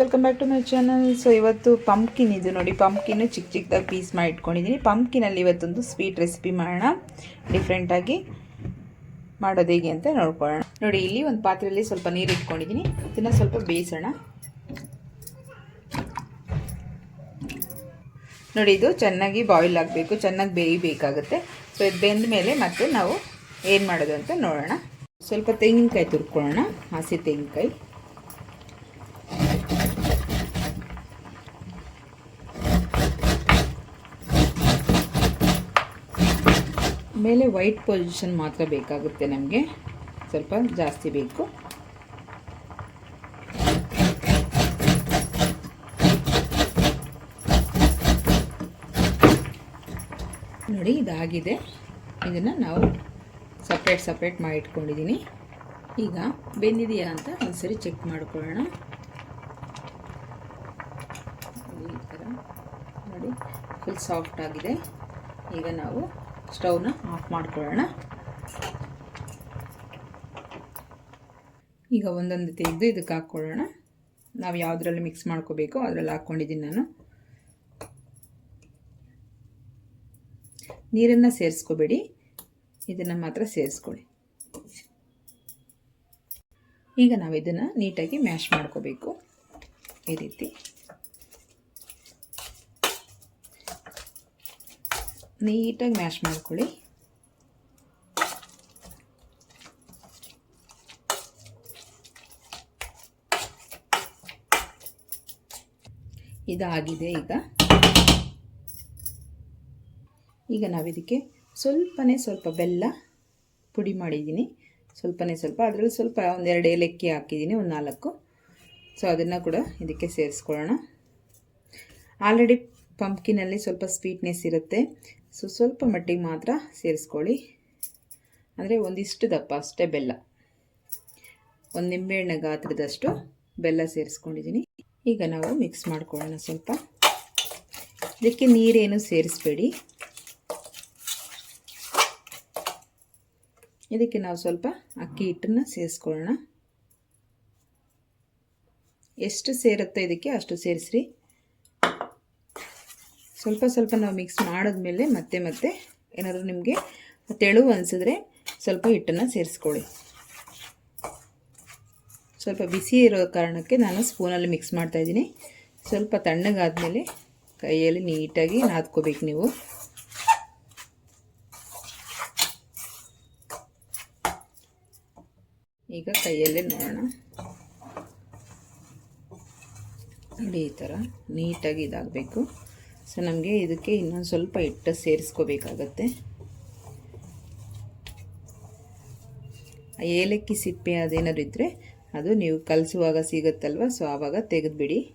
Welcome back to my channel so ಇವತ್ತು pumpkin ಇದು ನೋಡಿ. ಪಂಪ್ಕಿನ್ನು ಚಿಕ್ಕ ಚಿಕ್ಕದಾಗಿ ಪೀಸ್ ಮಾಡಿಟ್ಕೊಂಡಿದ್ದೀನಿ ಪಂಪ್ಕಿನಲ್ಲಿ ಇವತ್ತೊಂದು ಸ್ವೀಟ್ ರೆಸಿಪಿ ಮಾಡೋಣ. ಡಿಫ್ರೆಂಟಾಗಿ ಮಾಡೋದು ಹೇಗೆ ಅಂತ ನೋಡ್ಕೊಳ್ಳೋಣ. ನೋಡಿ, ಇಲ್ಲಿ ಒಂದು ಪಾತ್ರೆಯಲ್ಲಿ ಸ್ವಲ್ಪ ನೀರು ಇಟ್ಕೊಂಡಿದ್ದೀನಿ ಇದನ್ನು ಸ್ವಲ್ಪ ಬೇಯಿಸೋಣ. ನೋಡಿ, ಇದು ಚೆನ್ನಾಗಿ ಬಾಯ್ಲ್ ಆಗಬೇಕು. ಚೆನ್ನಾಗಿ ಬೇಯಬೇಕಾಗುತ್ತೆ. ಸೊ ಇದು ಬೆಂದ ಮೇಲೆ ಮತ್ತೆ ನಾವು ಏನು ಮಾಡೋದು ಅಂತ ನೋಡೋಣ. ಸ್ವಲ್ಪ ತೆಂಗಿನಕಾಯಿ ತುರ್ಕೊಳ್ಳೋಣ. ಹಸಿ ತೆಂಗಿನಕಾಯಿ. ಮೇಲೆ ವೈಟ್ ಪೊಸಿಷನ್ ಮಾತ್ರ ಬೇಕಾಗುತ್ತೆ ನಮಗೆ. ಸ್ವಲ್ಪ ಜಾಸ್ತಿ ಬೇಕು. ನೋಡಿ, ಇದಾಗಿದೆ. ಇದನ್ನು ನಾವು ಸಪ್ರೇಟ್ ಸಪ್ರೇಟ್ ಮಾಡಿ ಇಟ್ಕೊಂಡಿದ್ದೀನಿ ಈಗ ಬೆಂದಿದೆಯಾ ಅಂತ ಒಂದ್ಸರಿ ಚೆಕ್ ಮಾಡ್ಕೊಳ್ಳೋಣ. ಈ ಥರ ನೋಡಿ ಫುಲ್ ಸಾಫ್ಟ್ ಆಗಿದೆ. ಈಗ ನಾವು ಸ್ಟವ್ನ ಆಫ್ ಮಾಡ್ಕೊಳ್ಳೋಣ. ಈಗ ಒಂದೊಂದು ತೆಗೆದು ಇದಕ್ಕೆ ಹಾಕ್ಕೊಳ್ಳೋಣ. ನಾವು ಯಾವುದ್ರಲ್ಲಿ ಮಿಕ್ಸ್ ಮಾಡ್ಕೋಬೇಕು ಅದರಲ್ಲಿ ಹಾಕ್ಕೊಂಡಿದ್ದೀನಿ ನಾನು. ನೀರನ್ನು ಸೇರಿಸ್ಕೋಬೇಡಿ. ಇದನ್ನು ಮಾತ್ರ ಸೇರಿಸ್ಕೊಳ್ಳಿ. ಈಗ ನಾವು ಇದನ್ನು ನೀಟಾಗಿ ಮ್ಯಾಶ್ ಮಾಡ್ಕೋಬೇಕು. ಈ ರೀತಿ. ನೀಟಾಗಿ ಮ್ಯಾಶ್ ಮಾಡ್ಕೊಳ್ಳಿ. ಇದಾಗಿದೆ ಈಗ. ಈಗ ನಾವಿದಕ್ಕೆ ಸ್ವಲ್ಪನೇ ಸ್ವಲ್ಪ ಬೆಲ್ಲ ಪುಡಿ ಮಾಡಿದ್ದೀನಿ. ಸ್ವಲ್ಪನೇ ಸ್ವಲ್ಪ, ಅದರಲ್ಲಿ ಸ್ವಲ್ಪ ಒಂದೆರಡು ಏಲಕ್ಕಿ ಹಾಕಿದ್ದೀನಿ, ಒಂದು ನಾಲ್ಕು. ಸೊ ಅದನ್ನು ಕೂಡ ಇದಕ್ಕೆ ಸೇರಿಸ್ಕೊಳ್ಳೋಣ. ಆಲ್ರೆಡಿ ಪಂಪ್ಕಿನಲ್ಲಿ ಸ್ವಲ್ಪ ಸ್ವೀಟ್ನೆಸ್ ಇರುತ್ತೆ. ಸೊ, ಸ್ವಲ್ಪ ಮಟ್ಟಿಗೆ ಮಾತ್ರ ಸೇರಿಸ್ಕೊಳ್ಳಿ. ಅಂದರೆ ಒಂದಿಷ್ಟು ದಪ್ಪ, ಅಷ್ಟೇ ಬೆಲ್ಲ. ಒಂದು ನಿಂಬೆಹಣ್ಣು ಗಾತ್ರದಷ್ಟು ಬೆಲ್ಲ ಸೇರಿಸ್ಕೊಂಡಿದ್ದೀನಿ. ಈಗ ನಾವು ಮಿಕ್ಸ್ ಮಾಡ್ಕೊಳ್ಳೋಣ ಸ್ವಲ್ಪ. ಇದಕ್ಕೆ ನೀರೇನು ಸೇರಿಸ್ಬೇಡಿ. ಇದಕ್ಕೆ ನಾವು ಸ್ವಲ್ಪ ಅಕ್ಕಿ ಹಿಟ್ಟನ್ನು ಸೇರಿಸ್ಕೊಳ್ಳೋಣ. ಎಷ್ಟು ಸೇರುತ್ತೆ ಇದಕ್ಕೆ ಅಷ್ಟು ಸೇರಿಸ್ರಿ. ಸ್ವಲ್ಪ ಸ್ವಲ್ಪ ನಾವು ಮಿಕ್ಸ್ ಮಾಡಿದ್ಮೇಲೆ ಮತ್ತೆ ಮತ್ತೆ ಏನಾದರೂ ನಿಮಗೆ ತೆಳು ಅನಿಸಿದ್ರೆ ಸ್ವಲ್ಪ ಹಿಟ್ಟನ್ನು ಸೇರಿಸ್ಕೊಳ್ಳಿ. ಸ್ವಲ್ಪ ಬಿಸಿ ಇರೋ ಕಾರಣಕ್ಕೆ ನಾನು ಸ್ಪೂನಲ್ಲಿ ಮಿಕ್ಸ್ ಮಾಡ್ತಾಯಿದ್ದೀನಿ ಸ್ವಲ್ಪ ತಣ್ಣಗಾದಮೇಲೆ ಕೈಯಲ್ಲಿ ನೀಟಾಗಿ ನಾದ್ಕೋಬೇಕು ನೀವು. ಈಗ ಕೈಯಲ್ಲೇ ನೋಡೋಣ. ನೋಡಿ ಈ ಥರ ನೀಟಾಗಿ ಇದಾಗಬೇಕು. ಸೊ, ನಮಗೆ ಇದಕ್ಕೆ ಇನ್ನೊಂದು ಸ್ವಲ್ಪ ಹಿಟ್ಟು ಸೇರಿಸ್ಕೋಬೇಕಾಗತ್ತೆ. ಏಲಕ್ಕಿ ಸಿಪ್ಪೆ ಅದೇನಾದ್ರು ಇದ್ದರೆ ಅದು ನೀವು ಕಲಿಸುವಾಗ ಸಿಗುತ್ತಲ್ವ, ಸೊ, ಆವಾಗ ತೆಗೆದುಬಿಡಿ.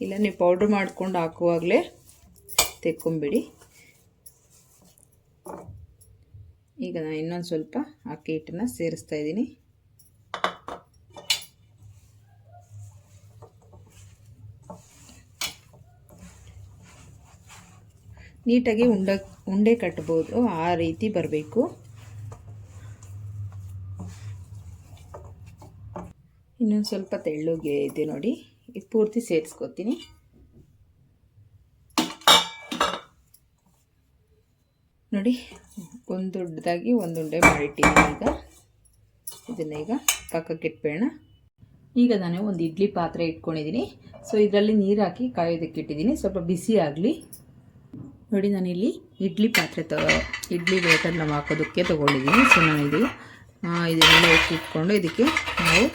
ಇಲ್ಲ, ನೀವು ಪೌಡ್ರ್ ಮಾಡ್ಕೊಂಡು ಹಾಕುವಾಗಲೇ ತೆಕ್ಕೊಂಬಿಡಿ. ಈಗ ನಾನು ಇನ್ನೊಂದು ಸ್ವಲ್ಪ ಅಕ್ಕಿ ಹಿಟ್ಟನ್ನು ಸೇರಿಸ್ತಾ ಇದ್ದೀನಿ. ನೀಟಾಗಿ ಉಂಡ, ಉಂಡೆ ಕಟ್ಬೋದು. ಆ ರೀತಿ ಬರಬೇಕು. ಇನ್ನೊಂದು ಸ್ವಲ್ಪ ತೆಳ್ಳಗೆ ಇದೆ ನೋಡಿ. ಇದು ಪೂರ್ತಿ ಸೇರಿಸ್ಕೊತೀನಿ. ನೋಡಿ, ಒಂದು ದೊಡ್ಡದಾಗಿ ಒಂದು ಉಂಡೆ ಮಾಡಿಟ್ಟಿದ್ದೀನಿ ಈಗ. ಇದನ್ನು ಈಗ ಪಕ್ಕಕ್ಕೆ ಇಟ್ಬೇಡ ಈಗ ನಾನು ಒಂದು ಇಡ್ಲಿ ಪಾತ್ರೆ ಇಟ್ಕೊಂಡಿದ್ದೀನಿ ಸೊ ಇದರಲ್ಲಿ ನೀರು ಹಾಕಿ ಕಾಯೋದಕ್ಕೆ ಇಟ್ಟಿದ್ದೀನಿ ಸ್ವಲ್ಪ ಬಿಸಿ ಆಗಲಿ. ನೋಡಿ, ನಾನಿಲ್ಲಿ ಇಡ್ಲಿ ಪಾತ್ರೆ ತ, ಇಡ್ಲಿ ಬೇಟರ್ ನಾವು ಹಾಕೋದಕ್ಕೆ ತೊಗೊಂಡಿದ್ದೀನಿ. ಸೊ ನಾನು ಇದು ಇದನ್ನೆಲ್ಲ ಇಟ್ಕೊಂಡು ಇದಕ್ಕೆ ನಾವು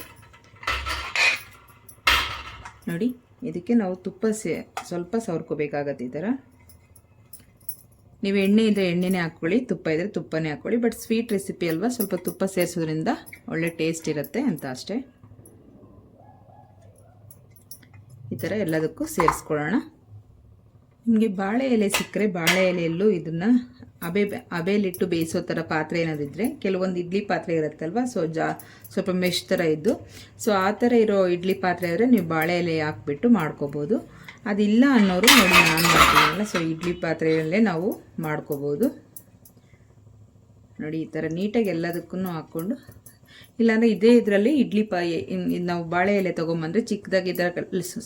ನೋಡಿ, ಇದಕ್ಕೆ ನಾವು ತುಪ್ಪ ಸ್ವಲ್ಪ ಸವರ್ಕೋಬೇಕಾಗತ್ತೆ ಈ ಥರ. ನೀವು ಎಣ್ಣೆ ಇದ್ದರೆ ಎಣ್ಣೆನೇ ಹಾಕ್ಕೊಳ್ಳಿ, ತುಪ್ಪ ಇದ್ದರೆ ತುಪ್ಪನೇ ಹಾಕ್ಕೊಳ್ಳಿ ಬಟ್ ಸ್ವೀಟ್ ರೆಸಿಪಿ ಅಲ್ವಾ? ಸ್ವಲ್ಪ ತುಪ್ಪ ಸೇರಿಸೋದ್ರಿಂದ ಒಳ್ಳೆ ಟೇಸ್ಟ್ ಇರುತ್ತೆ ಅಂತ ಅಷ್ಟೇ. ಈ ಥರ ಎಲ್ಲದಕ್ಕೂ ಸೇರಿಸ್ಕೊಳ್ಳೋಣ. ನಿಮಗೆ ಬಾಳೆ ಎಲೆ ಸಿಕ್ಕರೆ ಬಾಳೆ ಎಲೆಯಲ್ಲೂ ಇದನ್ನು ಅಬೆ ಅಬೇಲಿಟ್ಟು ಬೇಯಿಸೋ ಥರ ಪಾತ್ರೆ ಏನಾದಿದ್ರೆ ಕೆಲವೊಂದು ಇಡ್ಲಿ ಪಾತ್ರೆ ಇರುತ್ತಲ್ವ, ಸೊ ಜಾ, ಸ್ವಲ್ಪ ಮೆಶ್ ಥರ ಇದ್ದು, ಸೊ ಆ ಥರ ಇರೋ ಇಡ್ಲಿ ಪಾತ್ರೆ ಆದರೆ ನೀವು ಬಾಳೆ ಎಲೆ ಹಾಕ್ಬಿಟ್ಟು ಮಾಡ್ಕೋಬೋದು. ಅದಿಲ್ಲ ಅನ್ನೋರು ನೋಡಿ ನಾನು ಮಾಡ್ತೀನಲ್ಲ ಸೊ ಇಡ್ಲಿ ಪಾತ್ರೆಯಲ್ಲೇ ನಾವು ಮಾಡ್ಕೋಬೋದು. ನೋಡಿ, ಈ ಥರ ನೀಟಾಗಿ ಎಲ್ಲದಕ್ಕೂ ಹಾಕ್ಕೊಂಡು ಇಲ್ಲಾಂದರೆ ಇದೇ ಇದರಲ್ಲಿ ಇಡ್ಲಿ ಪಾಯಿ ನಾವು ಬಾಳೆ ಎಲೆ ತೊಗೊಂಬಂದರೆ ಚಿಕ್ಕದಾಗಿ ಇದರ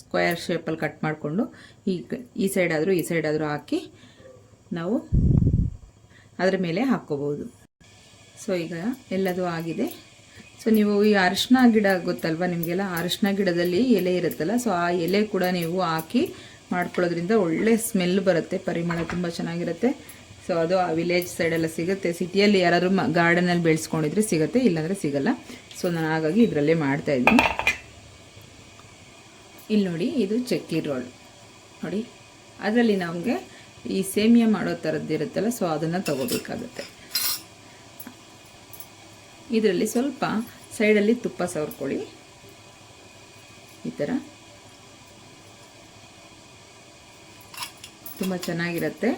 ಸ್ಕ್ವೇರ್ ಶೇಪಲ್ಲಿ ಕಟ್ ಮಾಡಿಕೊಂಡು ಈ ಈ ಸೈಡ್ ಆದರೂ ಈ ಸೈಡ್ ಆದರೂ ಹಾಕಿ ನಾವು ಅದರ ಮೇಲೆ ಹಾಕ್ಕೋಬೋದು. ಸೊ ಈಗ ಎಲ್ಲದೂ ಆಗಿದೆ. ಸೊ ನೀವು ಈ ಅರಿಶಿನ ಗಿಡ ಗೊತ್ತಲ್ವ ನಿಮಗೆಲ್ಲ? ಅರಿಶಿನ ಗಿಡದಲ್ಲಿ ಎಲೆ ಇರುತ್ತಲ್ಲ ಸೊ ಆ ಎಲೆ ಕೂಡ ನೀವು ಹಾಕಿ ಮಾಡ್ಕೊಳ್ಳೋದ್ರಿಂದ ಒಳ್ಳೆ ಸ್ಮೆಲ್ ಬರುತ್ತೆ, ಪರಿಮಳ ತುಂಬ ಚೆನ್ನಾಗಿರುತ್ತೆ. ಸೊ ಅದು ಆ ವಿಲೇಜ್ ಸೈಡೆಲ್ಲ ಸಿಗುತ್ತೆ. ಸಿಟಿಯಲ್ಲಿ ಯಾರಾದರೂ ಮ ಗಾರ್ಡನಲ್ಲಿ ಬೆಳೆಸ್ಕೊಂಡಿದ್ರೆ ಸಿಗುತ್ತೆ, ಇಲ್ಲಾಂದರೆ ಸಿಗಲ್ಲ. ಸೊ ನಾನು ಹಾಗಾಗಿ ಇದರಲ್ಲೇ ಮಾಡ್ತಾ ಇದ್ದೀನಿ. ಇಲ್ಲಿ ನೋಡಿ, ಇದು ಚಕ್ಕಿ ರೋಲ್. ನೋಡಿ, ಅದರಲ್ಲಿ ನಮಗೆ ಈ ಸೇಮಿಯಾ ಮಾಡೋ ಥರದ್ದು ಇರುತ್ತಲ್ಲ ಸೊ ಅದನ್ನು ತಗೋಬೇಕಾಗುತ್ತೆ. ಇದರಲ್ಲಿ ಸ್ವಲ್ಪ ಸೈಡಲ್ಲಿ ತುಪ್ಪ ಸವರ್ಕೊಳ್ಳಿ. ಈ ಥರ ತುಂಬ ಚೆನ್ನಾಗಿರುತ್ತೆ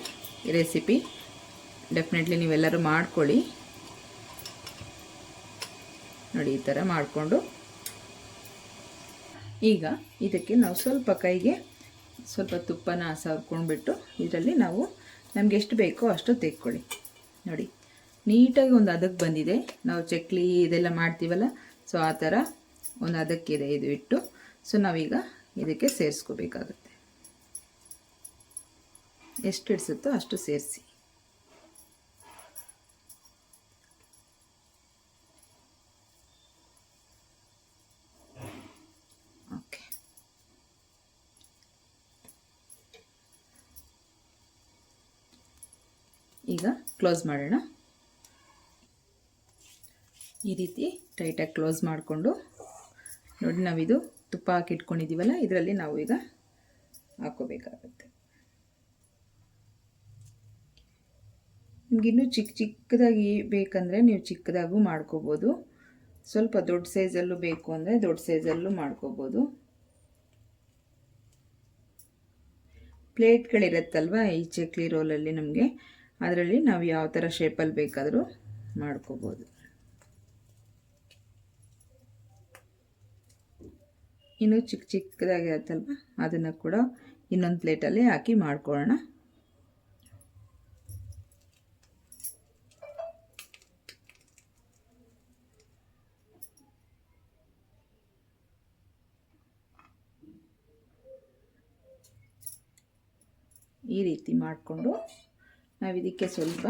ರೆಸಿಪಿ. ಡೆಫಿನೆಟ್ಲಿ ನೀವೆಲ್ಲರೂ ಮಾಡ್ಕೊಳ್ಳಿ. ನೋಡಿ, ಈ ಥರ ಮಾಡಿಕೊಂಡು. ಈಗ ಇದಕ್ಕೆ ನಾವು ಸ್ವಲ್ಪ ಕೈಗೆ ಸ್ವಲ್ಪ ತುಪ್ಪನ ಸವರ್ಕೊಂಡ್ಬಿಟ್ಟು ಇದರಲ್ಲಿ ನಾವು ನಮ್ಗೆ ಎಷ್ಟು ಬೇಕೋ ಅಷ್ಟು ತೆಕ್ಕೊಳ್ಳಿ. ನೋಡಿ, ನೀಟಾಗಿ ಒಂದು ಅದಕ್ಕೆ ಬಂದಿದೆ. ನಾವು ಚಕ್ಲಿ ಇದೆಲ್ಲ ಮಾಡ್ತೀವಲ್ಲ, ಸೊ ಆ ಥರ ಒಂದು ಅದಕ್ಕಿದೆ ಇದು ಇಟ್ಟು. ಸೊ ನಾವೀಗ ಇದಕ್ಕೆ ಸೇರಿಸ್ಕೋಬೇಕಾಗುತ್ತೆ. ಎಷ್ಟು ಇಡಿಸುತ್ತೋ ಅಷ್ಟು ಸೇರಿಸಿ ಓಕೆ ಈಗ ಕ್ಲೋಸ್ ಮಾಡೋಣ. ಈ ರೀತಿ ಟೈಟಾಗಿ ಕ್ಲೋಸ್ ಮಾಡಿಕೊಂಡು, ನೋಡಿ ನಾವಿದು ತುಪ್ಪ ಹಾಕಿ ಇಟ್ಕೊಂಡಿದ್ದೀವಲ್ಲ ಇದರಲ್ಲಿ ನಾವು ಈಗ ಹಾಕೋಬೇಕಾಗತ್ತೆ. ನಿಮಗಿನ್ನೂ ಚಿಕ್ಕ ಚಿಕ್ಕದಾಗಿ ಬೇಕಂದರೆ ನೀವು ಚಿಕ್ಕದಾಗೂ ಮಾಡ್ಕೋಬೋದು. ಸ್ವಲ್ಪ ದೊಡ್ಡ ಸೈಜಲ್ಲೂ ಬೇಕು ಅಂದರೆ ದೊಡ್ಡ ಸೈಜಲ್ಲೂ ಮಾಡ್ಕೋಬೋದು. ಪ್ಲೇಟ್ಗಳಿರುತ್ತಲ್ವ ಈ ಚಕ್ಲಿ ರೋಲಲ್ಲಿ ನಮಗೆ? ಅದರಲ್ಲಿ ನಾವು ಯಾವ ಥರ ಶೇಪಲ್ಲಿ ಬೇಕಾದರೂ ಮಾಡ್ಕೋಬೋದು. ಇನ್ನು ಚಿಕ್ಕ ಚಿಕ್ಕದಾಗಿ ಆಯ್ತಲ್ವ? ಅದನ್ನು ಕೂಡ ಇನ್ನೊಂದು ಪ್ಲೇಟಲ್ಲಿ ಹಾಕಿ ಮಾಡ್ಕೊಳ್ಳೋಣ. ಈ ರೀತಿ ಮಾಡಿಕೊಂಡು ನಾವು ಇದಕ್ಕೆ ಸ್ವಲ್ಪ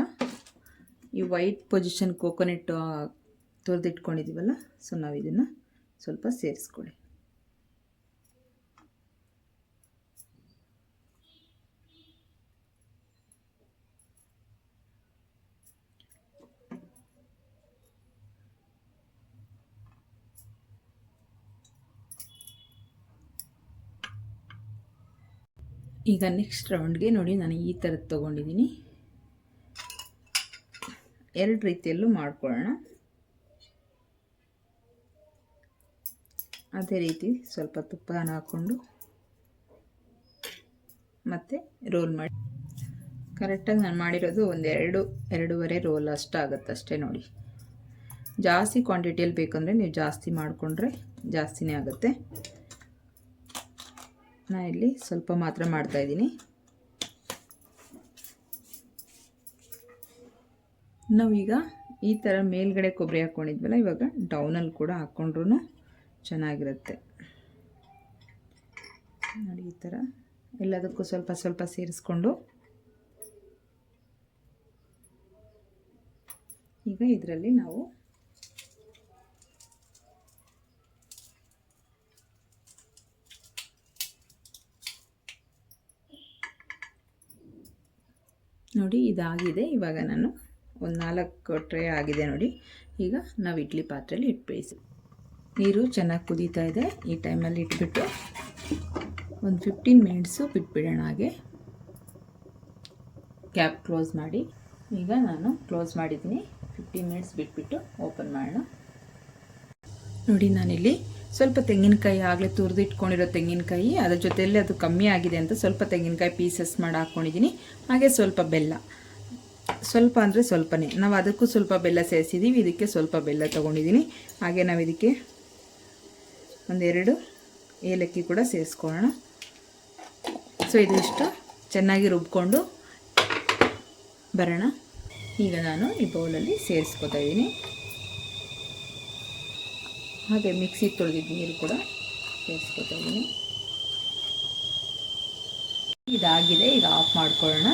ಈ ವೈಟ್ ಪೊಸಿಷನ್ ಕೋಕೋನೆಟ್ ತೊರೆದಿಟ್ಕೊಂಡಿದ್ದೀವಲ್ಲ ಸೊ ನಾವು ಇದನ್ನು ಸ್ವಲ್ಪ ಸೇರಿಸ್ಕೊಳ್ಳಿ. ಈಗ ನೆಕ್ಸ್ಟ್ ರೌಂಡ್ಗೆ ನೋಡಿ ನಾನು ಈ ಥರದ್ದು ತೊಗೊಂಡಿದ್ದೀನಿ ಎರಡು ರೀತಿಯಲ್ಲೂ ಮಾಡ್ಕೊಳ್ಳೋಣ. ಅದೇ ರೀತಿ ಸ್ವಲ್ಪ ತುಪ್ಪನ ಹಾಕ್ಕೊಂಡು ಮತ್ತು ರೋಲ್ ಮಾಡಿ. ಕರೆಕ್ಟಾಗಿ ನಾನು ಮಾಡಿರೋದು ಒಂದೆರಡು, ಎರಡೂವರೆ ರೋಲ್ ಅಷ್ಟಾಗುತ್ತೆ ಅಷ್ಟೇ ನೋಡಿ. ಜಾಸ್ತಿ ಕ್ವಾಂಟಿಟಿಯಲ್ಲಿ ಬೇಕಂದರೆ ನೀವು ಜಾಸ್ತಿ ಮಾಡಿಕೊಂಡ್ರೆ ಜಾಸ್ತಿನೇ ಆಗುತ್ತೆ. ನಾನು ಇಲ್ಲಿ ಸ್ವಲ್ಪ ಮಾತ್ರ ಮಾಡ್ತಾಯಿದ್ದೀನಿ ನಾವೀಗ ಈ ಥರ ಮೇಲ್ಗಡೆ ಕೊಬ್ಬರಿ ಹಾಕ್ಕೊಂಡಿದ್ವಲ್ಲ ಇವಾಗ ಡೌನಲ್ಲಿ ಕೂಡ ಹಾಕ್ಕೊಂಡ್ರೂ ಚೆನ್ನಾಗಿರುತ್ತೆ. ನೋಡಿ ಈ ಥರ ಎಲ್ಲದಕ್ಕೂ ಸ್ವಲ್ಪ ಸ್ವಲ್ಪ ಸೇರಿಸ್ಕೊಂಡು. ಈಗ ಇದರಲ್ಲಿ ನಾವು ನೋಡಿ ಇದಾಗಿದೆ. ಇವಾಗ ನಾನು ಒಂದು ನಾಲ್ಕು ಟ್ರೇ ಆಗಿದೆ ನೋಡಿ. ಈಗ ನಾವು ಇಡ್ಲಿ ಪಾತ್ರೆಯಲ್ಲಿ ಇಟ್ಬೇಯಿಸಿ ನೀರು ಚೆನ್ನಾಗಿ ಕುದೀತಾ ಇದೆ. ಈ ಟೈಮಲ್ಲಿ ಇಟ್ಬಿಟ್ಟು ಒಂದು ಫಿಫ್ಟೀನ್ ಮಿನಿಟ್ಸು ಬಿಟ್ಬಿಡೋಣ ಹಾಗೆ. ಕ್ಯಾಪ್ ಕ್ಲೋಸ್ ಮಾಡಿ. ಈಗ ನಾನು ಕ್ಲೋಸ್ ಮಾಡಿದ್ದೀನಿ. ಫಿಫ್ಟೀನ್ ಮಿನಿಟ್ಸ್ ಬಿಟ್ಬಿಟ್ಟು ಓಪನ್ ಮಾಡೋಣ. ನೋಡಿ ನಾನಿಲ್ಲಿ ಸ್ವಲ್ಪ ತೆಂಗಿನಕಾಯಿ ಆಗಲೇ ತುರಿದು ಇಟ್ಕೊಂಡಿರೋ ತೆಂಗಿನಕಾಯಿ, ಅದ್ರ ಜೊತೆಯಲ್ಲಿ ಅದು ಕಮ್ಮಿ ಆಗಿದೆ ಅಂತ ಸ್ವಲ್ಪ ತೆಂಗಿನಕಾಯಿ ಪೀಸಸ್ ಮಾಡಿ ಹಾಕ್ಕೊಂಡಿದ್ದೀನಿ ಹಾಗೆ ಸ್ವಲ್ಪ ಬೆಲ್ಲ. ಸ್ವಲ್ಪ ಅಂದರೆ ಸ್ವಲ್ಪನೇ. ನಾವು ಅದಕ್ಕೂ ಸ್ವಲ್ಪ ಬೆಲ್ಲ ಸೇರಿಸಿದ್ದೀವಿ ಇದಕ್ಕೆ ಸ್ವಲ್ಪ ಬೆಲ್ಲ ತೊಗೊಂಡಿದ್ದೀನಿ ಹಾಗೆ ನಾವು ಇದಕ್ಕೆ ಒಂದೆರಡು ಏಲಕ್ಕಿ ಕೂಡ ಸೇರಿಸ್ಕೊಳ್ಳೋಣ. ಸೊ ಇದಿಷ್ಟು ಚೆನ್ನಾಗಿ ರುಬ್ಕೊಂಡು ಬರೋಣ. ಈಗ ನಾನು ಈ ಬೌಲಲ್ಲಿ ಸೇರಿಸ್ಕೊತಾ ಇದ್ದೀನಿ ಹಾಗೆ ಮಿಕ್ಸಿ ತೊಳೆದಿದ್ದ ನೀರು ಕೂಡ ಸೇರಿಸ್ಕೊತಾ ಇದ್ದೀನಿ ಇದಾಗಿದೆ, ಈಗ ಆಫ್ ಮಾಡ್ಕೊಳ್ಳೋಣ.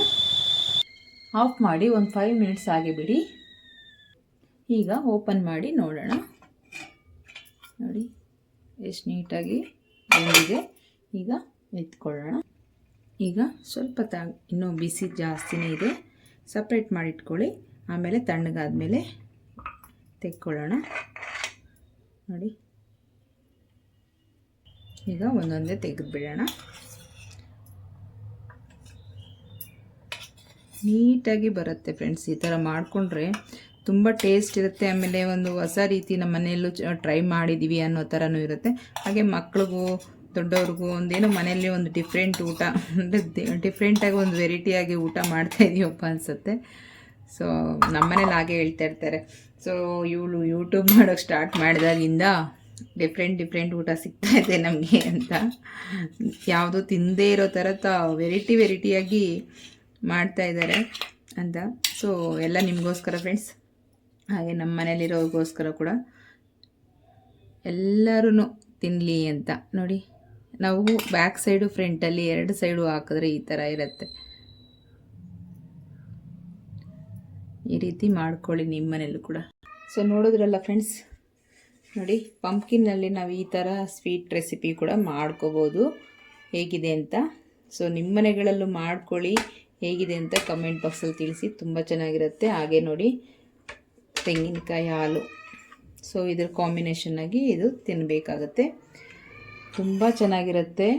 ಆಫ್ ಮಾಡಿ ಒಂದು ಫೈವ್ ಮಿನಿಟ್ಸ್ ಆಗಿಬಿಡಿ. ಈಗ ಓಪನ್ ಮಾಡಿ ನೋಡೋಣ. ನೋಡಿ, ಎಷ್ಟು ನೀಟಾಗಿ ಬಂದಿದೆ. ಈಗ ಎತ್ಕೊಳ್ಳೋಣ. ಈಗ ಸ್ವಲ್ಪ ತ, ಇನ್ನೂ ಬಿಸಿ ಜಾಸ್ತಿನೇ ಇದೆ. ಸಪ್ರೇಟ್ ಮಾಡಿಟ್ಕೊಳ್ಳಿ. ಆಮೇಲೆ ತಣ್ಣಗಾದ್ಮೇಲೆ ತೆಕ್ಕೊಳ್ಳೋಣ. ನೋಡಿ. ಈಗ ಒಂದೊಂದೇ ತೆಗೆದುಬಿಡೋಣ. ನೀಟಾಗಿ ಬರುತ್ತೆ ಫ್ರೆಂಡ್ಸ್ ಈ ಥರ ಮಾಡಿಕೊಂಡ್ರೆ ತುಂಬ ಟೇಸ್ಟ್ ಇರುತ್ತೆ. ಆಮೇಲೆ ಒಂದು ಹೊಸ ರೀತಿ ನಮ್ಮ ಮನೆಯಲ್ಲೂ ಟ್ರೈ ಮಾಡಿದ್ದೀವಿ ಅನ್ನೋ ಥರನೂ ಇರುತ್ತೆ. ಹಾಗೆ ಮಕ್ಳಿಗೂ, ದೊಡ್ಡವ್ರಿಗೂ ಒಂದೇನೋ ಮನೆಯಲ್ಲಿ ಒಂದು ಡಿಫ್ರೆಂಟ್ ಊಟ, ಅಂದರೆ ಡಿಫ್ರೆಂಟಾಗಿ ಒಂದು ವೆರೈಟಿಯಾಗಿ ಊಟ ಮಾಡ್ತಾ ಇದೀವಪ್ಪ ಅನಿಸುತ್ತೆ. ಸೊ ನಮ್ಮನೇಲಿ ಹಾಗೆ ಹೇಳ್ತಾ ಇರ್ತಾರೆ. ಸೊ ಇವಳು ಯೂಟ್ಯೂಬ್ ಮಾಡೋಕ್ಕೆ ಸ್ಟಾರ್ಟ್ ಮಾಡಿದಾಗಿಂದ ಡಿಫ್ರೆಂಟ್ ಡಿಫ್ರೆಂಟ್ ಊಟ ಸಿಗ್ತಾ ಇದೆ ನಮಗೆ ಅಂತ. ಯಾವುದೋ ತಿಂದೇ ಇರೋ ಥರ ತ ವೆರೈಟಿ ವೆರೈಟಿಯಾಗಿ ಮಾಡ್ತಾ ಇದ್ದಾರೆ ಅಂತ. ಸೊ ಎಲ್ಲ ನಿಮಗೋಸ್ಕರ ಫ್ರೆಂಡ್ಸ್ ಹಾಗೆ ನಮ್ಮ ಮನೇಲಿರೋರಿಗೋಸ್ಕರ ಕೂಡ ಎಲ್ಲರೂ ತಿನ್ನಲಿ ಅಂತ. ನೋಡಿ, ನಾವು ಬ್ಯಾಕ್ ಸೈಡು ಫ್ರಂಟಲ್ಲಿ ಎರಡು ಸೈಡು ಹಾಕಿದ್ರೆ ಈ ಥರ ಇರುತ್ತೆ. ಈ ರೀತಿ ಮಾಡ್ಕೊಳ್ಳಿ ನಿಮ್ಮ ಮನೇಲೂ ಕೂಡ. ಸೊ ನೋಡಿದ್ರಲ್ಲ ಫ್ರೆಂಡ್ಸ್ ನೋಡಿ ಪಂಪ್ಕಿನ್ನಲ್ಲಿ ನಾವು ಈ ಥರ ಸ್ವೀಟ್ ರೆಸಿಪಿ ಕೂಡ ಮಾಡ್ಕೋಬೋದು. ಹೇಗಿದೆ ಅಂತ? ಸೊ ನಿಮ್ಮ ಮನೆಗಳಲ್ಲೂ ಮಾಡ್ಕೊಳ್ಳಿ. ಹೇಗಿದೆ ಅಂತ ಕಮೆಂಟ್ ಬಾಕ್ಸಲ್ಲಿ ತಿಳಿಸಿ. ತುಂಬ ಚೆನ್ನಾಗಿರುತ್ತೆ. ಹಾಗೆ ನೋಡಿ, ತೆಂಗಿನಕಾಯಿ ಹಾಲು. ಸೊ ಇದ್ರ ಕಾಂಬಿನೇಷನ್ನಾಗಿ ಇದು ತಿನ್ನಬೇಕಾಗತ್ತೆ ತುಂಬ ಚೆನ್ನಾಗಿರುತ್ತೆ.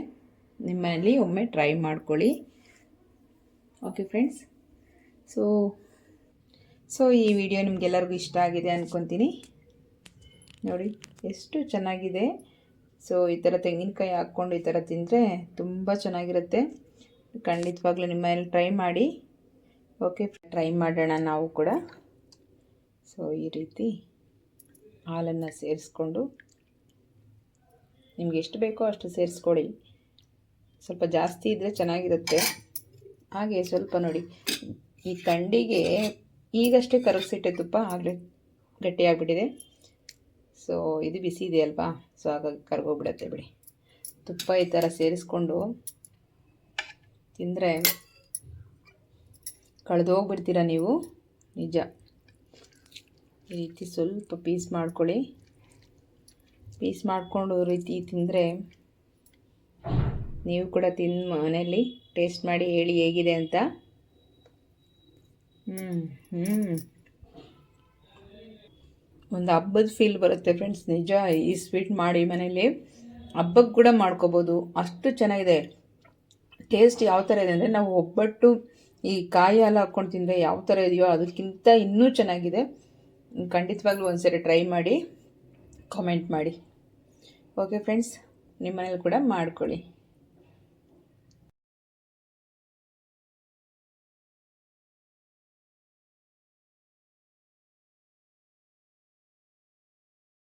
ನಿಮ್ಮಲ್ಲಿ ಒಮ್ಮೆ ಟ್ರೈ ಮಾಡ್ಕೊಳ್ಳಿ. ಓಕೆ ಫ್ರೆಂಡ್ಸ್ ಸೊ ಸೊ ಈ ವಿಡಿಯೋ ನಿಮಗೆಲ್ಲರಿಗೂ ಇಷ್ಟ ಆಗಿದೆ ಅಂದ್ಕೊತೀನಿ ನೋಡಿ, ಎಷ್ಟು ಚೆನ್ನಾಗಿದೆ. ಸೊ ಈ ಥರ ತೆಂಗಿನಕಾಯಿ ಹಾಕ್ಕೊಂಡು ಈ ಥರ ತಿಂದರೆ ತುಂಬ ಚೆನ್ನಾಗಿರುತ್ತೆ. ಖಂಡಿತವಾಗ್ಲೂ ನಿಮ್ಮ ಟ್ರೈ ಮಾಡಿ. ಓಕೆ ಟ್ರೈ ಮಾಡೋಣ ನಾವು ಕೂಡ. ಸೊ ಈ ರೀತಿ ಹಾಲನ್ನು ಸೇರಿಸ್ಕೊಂಡು. ನಿಮ್ಗೆ ಎಷ್ಟು ಬೇಕೋ ಅಷ್ಟು ಸೇರಿಸ್ಕೊಳ್ಳಿ ಸ್ವಲ್ಪ ಜಾಸ್ತಿ ಇದ್ದರೆ ಚೆನ್ನಾಗಿರುತ್ತೆ. ಹಾಗೆ ಸ್ವಲ್ಪ ನೋಡಿ, ಈ ಕಂಡಿಗೆ ಈಗಷ್ಟೇ ಕರಗಿಸಿಟ್ಟೆ ತುಪ್ಪ ಆಗಲೇ ಗಟ್ಟಿಯಾಗಿಬಿಟ್ಟಿದೆ. ಸೊ ಇದು ಬಿಸಿ ಇದೆ ಅಲ್ವಾ? ಸೊ ಹಾಗಾಗಿ ಕರ್ಗೋಗ್ಬಿಡತ್ತೆ ಬಿಡಿ. ತುಪ್ಪ ಈ ಥರ ಸೇರಿಸ್ಕೊಂಡು ತಿಂದರೆ ಕಳೆದೋಗ್ಬಿಡ್ತೀರ ನೀವು? ನಿಜ. ಈ ರೀತಿ ಸ್ವಲ್ಪ ಪೀಸ್ ಮಾಡ್ಕೊಳ್ಳಿ. ಪೀಸ್ ಮಾಡಿಕೊಂಡು ರೀತಿ ತಿಂದರೆ ನೀವು ಕೂಡ ತಿಂದು ಮನೆಯಲ್ಲಿ ಟೇಸ್ಟ್ ಮಾಡಿ ಹೇಳಿ ಹೇಗಿದೆ ಅಂತ. ಹ್ಞೂ ಹ್ಞೂ ಒಂದು ಹಬ್ಬದ ಫೀಲ್ ಬರುತ್ತೆ ಫ್ರೆಂಡ್ಸ್ ನಿಜ, ಈ ಸ್ವೀಟ್ ಮಾಡಿ ಮನೇಲಿ ಹಬ್ಬಕ್ಕೆ ಕೂಡ ಮಾಡ್ಕೋಬೋದು. ಅಷ್ಟು ಚೆನ್ನಾಗಿದೆ. ಟೇಸ್ಟ್ ಯಾವ ಥರ ಇದೆ ಅಂದರೆ ನಾವು ಒಬ್ಬಟ್ಟು ಈ ಕಾಯಿ ಹಾಲು ಹಾಕ್ಕೊಂಡು ತಿಂದರೆ ಯಾವ ಥರ ಇದೆಯೋ ಅದಕ್ಕಿಂತ ಇನ್ನೂ ಚೆನ್ನಾಗಿದೆ. ಖಂಡಿತವಾಗ್ಲೂ ಒಂದ್ಸರಿ ಟ್ರೈ ಮಾಡಿ ಕಾಮೆಂಟ್ ಮಾಡಿ. ಓಕೆ ಫ್ರೆಂಡ್ಸ್ ನಿಮ್ಮ ಮನೇಲಿ ಕೂಡ ಮಾಡ್ಕೊಳ್ಳಿ.